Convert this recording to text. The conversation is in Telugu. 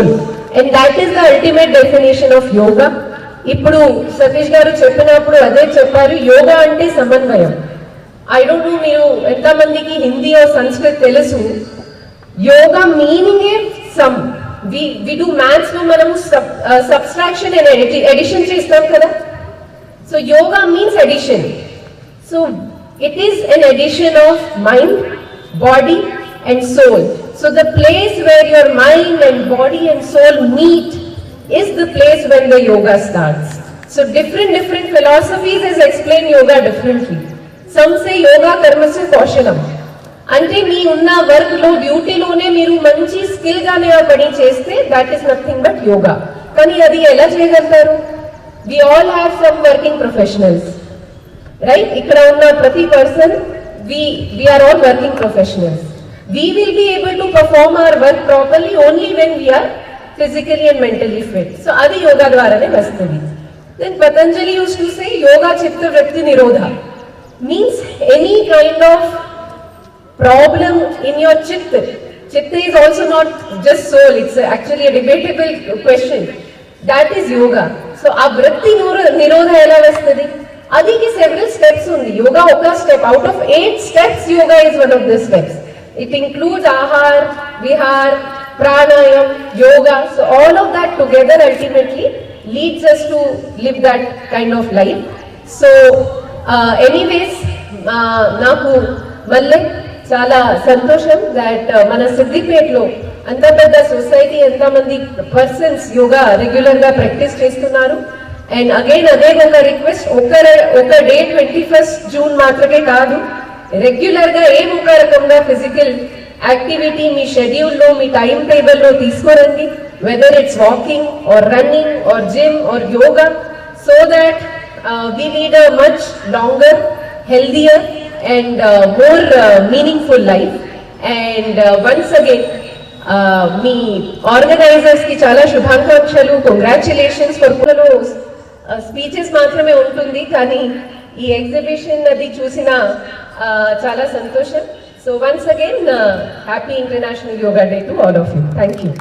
Soul and that is the ultimate definition of yoga ఇప్పుడు సతీష్ గారు చెప్పినప్పుడు అదే చెప్పారు యోగా అంటే సమన్వయం. ఐ డోంట్ నో మీరు ఎంతమందికి హిందీ ఓ సంస్కృత్ తెలుసు. Yoga meaning a sum. We we do మ్యాథ్స్లో మనము సబ్స్ట్రాక్షన్ అండ్ ఎడిషన్ చేస్తాం కదా. So yoga means addition so it is an addition of mind body and soul So the place where your mind and body and soul meet is the place when the yoga starts. So different different philosophies is explain yoga differently. Some say yoga karma se kaushalam. అంటే మీ ఉన్న వర్క్లో డ్యూటీలోనే మీరు మంచి స్కిల్ గానే ఆ పని చేస్తే that is nothing but yoga కానీ అది ఎలా చేయగలుగుతారు we all have some working professionals right ఇక్కడ ఉన్న ప్రతి person we we are all working professionals We will be able to perform our work properly only when we are physically and mentally fit so అది యోగా ద్వారానే వస్తుంది then Patanjali used to say yoga చిత్త వృత్తి నిరోధ means any kind of problem in your chitta. Chitta is also not just soul, it's actually a debatable question. That is yoga. So ఆ వృత్తి నిరోధ ఎలా వస్తుంది అదికి సెవెరల్ స్టెప్స్ ఉంది యోగా ఒక step out of eight steps yoga is one of the steps it includes ahar vihar pranayam yoga so all of that together ultimately leads us to live that kind of life so anyways నాకు మళ్ళీ చాలా సంతోషం దాట్ uh, మన సిద్దిపేటలో అంత పెద్ద సొసైటీ ఎంతమంది పర్సన్స్ యోగా రెగ్యులర్గా ప్రాక్టీస్ చేస్తున్నారు. అండ్ అగైన్ అదే ఒక రిక్వెస్ట్ ఒక ఒక డే ట్వంటీ ఫస్ట్ జూన్ మాత్రమే కాదు. రెగ్యులర్గా ఏం ఒక రకంగా ఫిజికల్ యాక్టివిటీ మీ షెడ్యూల్లో మీ టైం టేబుల్లో తీసుకురండి తీసుకోరండి whether it's walking or running or gym or yoga so that we lead a much longer healthier and more meaningful life and once again మీ ఆర్గనైజర్స్కి చాలా శుభాకాంక్షలు కంగ్రాచులేషన్స్ ఫర్ స్పీచెస్ మాత్రమే ఉంటుంది. కానీ ఈ ఎగ్జిబిషన్ అది చూసిన చాలా సంతోషం. So once again happy international yoga day to all of you thank you